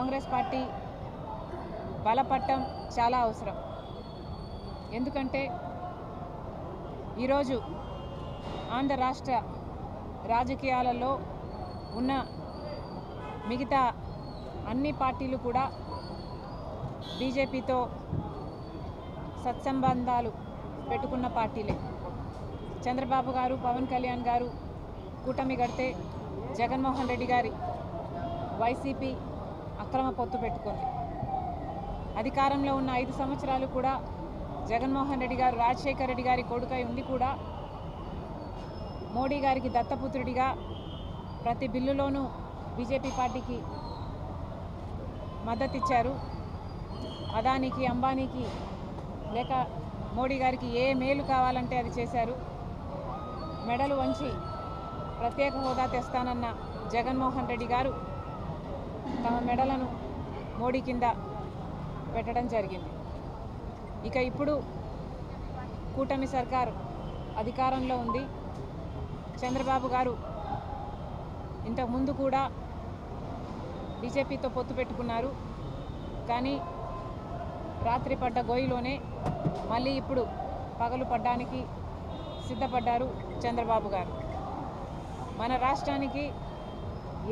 Congress party బలపట్టం చాలా అవసరం. ఎందుకంటే ఈరోజు ఆంధ్ర రాష్ట్ర రాజకీయాలలో ఉన్న మిగతా అన్ని పార్టీలు కూడా బీజేపీతో సత్సంబంధాలు పెట్టుకున్న పార్టీలే. చంద్రబాబు గారు పవన్ కళ్యాణ్ గారు కూటమి కడితే జగన్మోహన్ రెడ్డి గారి వైసీపీ అక్రమ పొత్తు పెట్టుకుంది. అధికారంలో ఉన్న ఐదు సంవత్సరాలు కూడా జగన్మోహన్ రెడ్డి గారు రాజశేఖర రెడ్డి గారి కొడుకై ఉండి కూడా మోడీ గారికి దత్తపుత్రుడిగా ప్రతి బిల్లులోనూ బీజేపీ పార్టీకి మద్దతు ఇచ్చారు అదానికి అంబానీకి లేక మోడీ గారికి ఏ మేలు కావాలంటే అది చేశారు. మెడలు వంచి ప్రత్యేక హోదా తెస్తానన్న జగన్మోహన్ రెడ్డి గారు తమ మెడలను మోడీ కింద పెట్టడం జరిగింది. ఇక ఇప్పుడు కూటమి సర్కార్ అధికారంలో ఉంది. చంద్రబాబు గారు ఇంతకుముందు కూడా బీజేపీతో పొత్తు పెట్టుకున్నారు. కానీ రాత్రి పడ్డ గోయిలోనే మళ్ళీ ఇప్పుడు పగలు పడ్డానికి సిద్ధపడ్డారు చంద్రబాబు గారు. మన రాష్ట్రానికి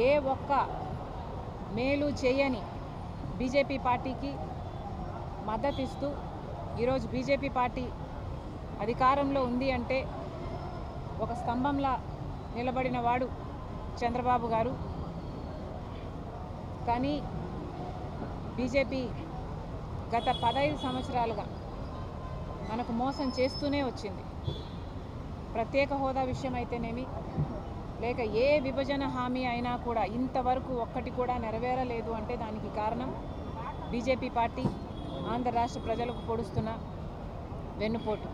ఏ ఒక్క మేలు చేయని బీజేపీ పార్టీకి మద్దతు ఇస్తూ ఈరోజు బీజేపీ పార్టీ అధికారంలో ఉంది అంటే ఒక స్తంభంలా నిలబడిన వాడు చంద్రబాబు గారు. కానీ బీజేపీ గత పదహైదు సంవత్సరాలుగా మనకు మోసం చేస్తూనే వచ్చింది. ప్రత్యేక హోదా విషయం అయితేనేమి లేక ఏ విభజన హామీ అయినా కూడా ఇంతవరకు ఒక్కటి కూడా నెరవేరలేదు అంటే దానికి కారణం బీజేపీ పార్టీ ఆంధ్ర రాష్ట్ర ప్రజలకు పొడుస్తున్న వెన్నుపోటు.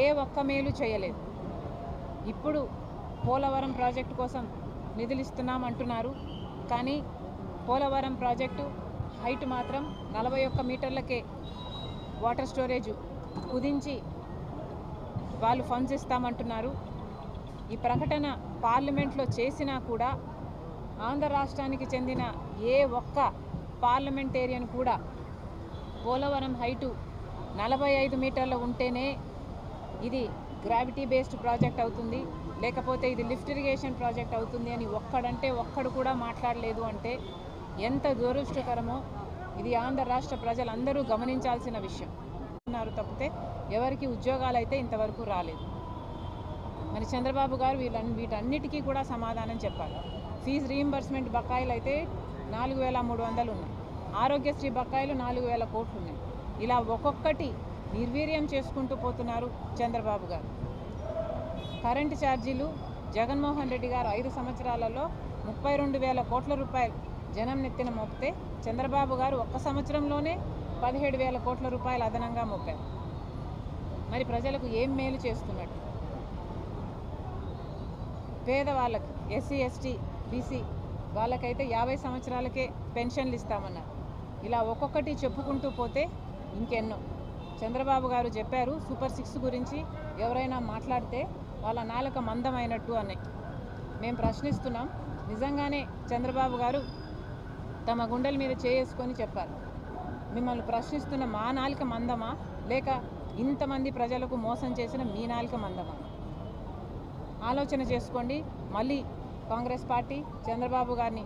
ఏ ఒక్క మేలు చేయలేదు. ఇప్పుడు పోలవరం ప్రాజెక్టు కోసం నిధులు ఇస్తున్నాం అంటున్నారు. కానీ పోలవరం ప్రాజెక్టు హైట్ మాత్రం నలభై ఒక్క మీటర్లకే వాటర్ స్టోరేజ్ కుదించి వాళ్ళు ఫండ్స్ ఇస్తామంటున్నారు. ఈ ప్రకటన పార్లమెంట్లో చేసినా కూడా ఆంధ్ర రాష్ట్రానికి చెందిన ఏ ఒక్క పార్లమెంటేరియన్ కూడా పోలవరం హైటు నలభై ఐదు మీటర్లు ఉంటేనే ఇది గ్రావిటీ బేస్డ్ ప్రాజెక్ట్ అవుతుంది. లేకపోతే ఇది లిఫ్ట్ ఇరిగేషన్ ప్రాజెక్ట్ అవుతుంది అని ఒక్కడంటే ఒక్కడు కూడా మాట్లాడలేదు అంటే ఎంత దురదృష్టకరమో ఇది ఆంధ్ర రాష్ట్ర ప్రజలందరూ గమనించాల్సిన విషయం. ఉన్నారు తప్పితే ఎవరికి ఉద్యోగాలు అయితే ఇంతవరకు రాలేదు. మరి చంద్రబాబు గారు వీళ్ళ వీటన్నిటికీ కూడా సమాధానం చెప్పాలి. ఫీజు రీయింబర్స్మెంట్ బకాయిలు అయితే నాలుగు వేల మూడు వందలు ఉన్నాయి. ఆరోగ్యశ్రీ బకాయిలు నాలుగు వేల కోట్లు ఉన్నాయి. ఇలా ఒక్కొక్కటి నిర్వీర్యం చేసుకుంటూ పోతున్నారు చంద్రబాబు గారు. కరెంటు ఛార్జీలు జగన్మోహన్ రెడ్డి గారు ఐదు సంవత్సరాలలో ముప్పై రెండు వేల కోట్ల రూపాయలు జనం నెత్తిన మోపితే చంద్రబాబు గారు ఒక్క సంవత్సరంలోనే పదిహేడు వేల కోట్ల రూపాయలు అదనంగా మోపారు. మరి ప్రజలకు ఏం మేలు చేస్తున్నట్టు? పేదవాళ్ళకి ఎస్సీ ఎస్టీ బీసీ వాళ్ళకైతే యాభై సంవత్సరాలకే పెన్షన్లు ఇస్తామన్నారు. ఇలా ఒక్కొక్కటి చెప్పుకుంటూ పోతే ఇంకెన్నో. చంద్రబాబు గారు చెప్పారు సూపర్ సిక్స్ గురించి ఎవరైనా మాట్లాడితే వాళ్ళ నాలుక మందమైనట్టు అని. మేము ప్రశ్నిస్తున్నాం నిజంగానే చంద్రబాబు గారు తమ గుండెల మీద చేసుకొని చెప్పారు. మిమ్మల్ని ప్రశ్నిస్తున్న మా నాలుక మందమా? లేక ఇంతమంది ప్రజలకు మోసం చేసిన మీ నాలుక మందమా? ఆలోచన చేసుకోండి. మళ్ళీ కాంగ్రెస్ పార్టీ చంద్రబాబు గారిని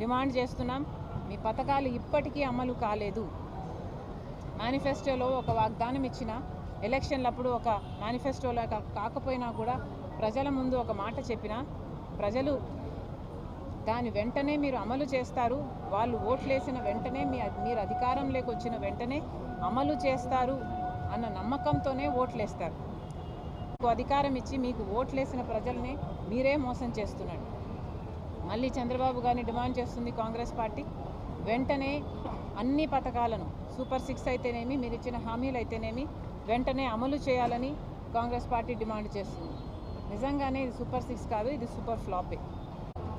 డిమాండ్ చేస్తున్నాం. మీ పథకాలు ఇప్పటికీ అమలు కాలేదు. మేనిఫెస్టోలో ఒక వాగ్దానం ఇచ్చిన ఎలక్షన్లప్పుడు ఒక మేనిఫెస్టోలో కాకపోయినా కూడా ప్రజల ముందు ఒక మాట చెప్పిన ప్రజలు దాని వెంటనే మీరు అమలు చేస్తారు. వాళ్ళు ఓట్లేసిన వెంటనే మీ మీరు అధికారంలోకి వచ్చిన వెంటనే అమలు చేస్తారు అన్న నమ్మకంతోనే ఓట్లేస్తారు. అధికారం ఇచ్చి మీకు ఓట్లేసిన ప్రజల్ని మీరే మోసం చేస్తున్నారు. మళ్ళీ చంద్రబాబు గారిని డిమాండ్ చేస్తుంది కాంగ్రెస్ పార్టీ. వెంటనే అన్ని పథకాలను సూపర్ సిక్స్ అయితేనేమి మీరు ఇచ్చిన హామీలు అయితేనేమి వెంటనే అమలు చేయాలని కాంగ్రెస్ పార్టీ డిమాండ్ చేస్తుంది. నిజంగానే ఇది సూపర్ సిక్స్ కాదు ఇది సూపర్ ఫ్లాపే.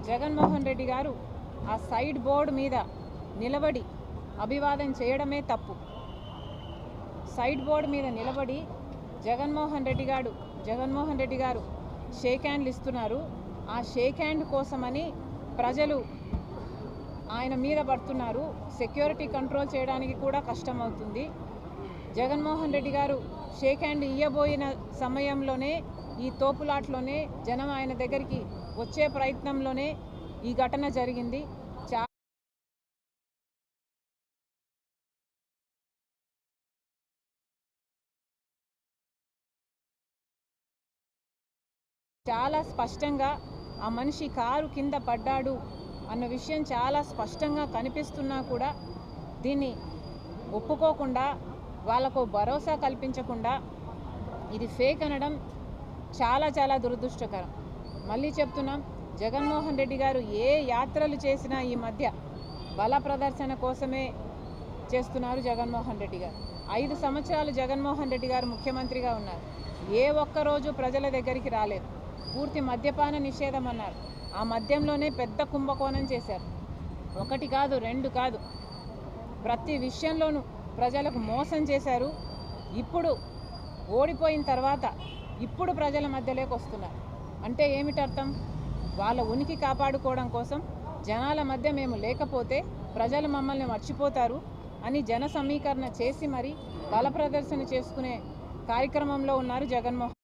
జగన్మోహన్ రెడ్డి గారు ఆ సైడ్ బోర్డు మీద నిలబడి అభివాదం చేయడమే తప్పు. సైడ్ బోర్డు మీద నిలబడి జగన్మోహన్ రెడ్డి గారు జగన్మోహన్ రెడ్డి గారు షేక్ హ్యాండ్లు ఇస్తున్నారు. ఆ షేక్ హ్యాండ్ కోసమని ప్రజలు ఆయన మీద పడుతున్నారు. సెక్యూరిటీ కంట్రోల్ చేయడానికి కూడా కష్టమవుతుంది జగన్మోహన్ రెడ్డి గారు షేక్ హ్యాండ్ ఇయ్యబోయిన సమయంలోనే ఈ తోపులాట్లోనే జనం ఆయన దగ్గరికి వచ్చే ప్రయత్నంలోనే ఈ ఘటన జరిగింది. చాలా స్పష్టంగా ఆ మనిషి కారు కింద పడ్డాడు అన్న విషయం చాలా స్పష్టంగా కనిపిస్తున్నా కూడా దీన్ని ఒప్పుకోకుండా వాళ్ళకు భరోసా కల్పించకుండా ఇది ఫేక్ అనడం చాలా చాలా దురదృష్టకరం. మళ్ళీ చెప్తున్నాం జగన్మోహన్ రెడ్డి గారు ఏ యాత్రలు చేసినా ఈ మధ్య బల ప్రదర్శన కోసమే చేస్తున్నారు జగన్మోహన్ రెడ్డి గారు. ఐదు సంవత్సరాలు జగన్మోహన్ రెడ్డి గారు ముఖ్యమంత్రిగా ఉన్నారు. ఏ ఒక్క రోజు ప్రజల దగ్గరికి రాలేదు. పూర్తి మద్యపాన నిషేధం అన్నారు. ఆ మద్యంలోనే పెద్ద కుంభకోణం చేశారు. ఒకటి కాదు రెండు కాదు. ప్రతి విషయంలోనూ ప్రజలకు మోసం చేశారు. ఇప్పుడు ఓడిపోయిన తర్వాత ఇప్పుడు ప్రజల మధ్యలోకి వస్తున్నారు. అంటే ఏమిటర్థం వాళ్ళ ఉనికి కాపాడుకోవడం కోసం జనాల మధ్య మేము లేకపోతే ప్రజలు మమ్మల్ని మర్చిపోతారు అని జన సమీకరణ చేసి మరి బల ప్రదర్శన చేసుకునే కార్యక్రమంలో ఉన్నారు జగన్మోహన్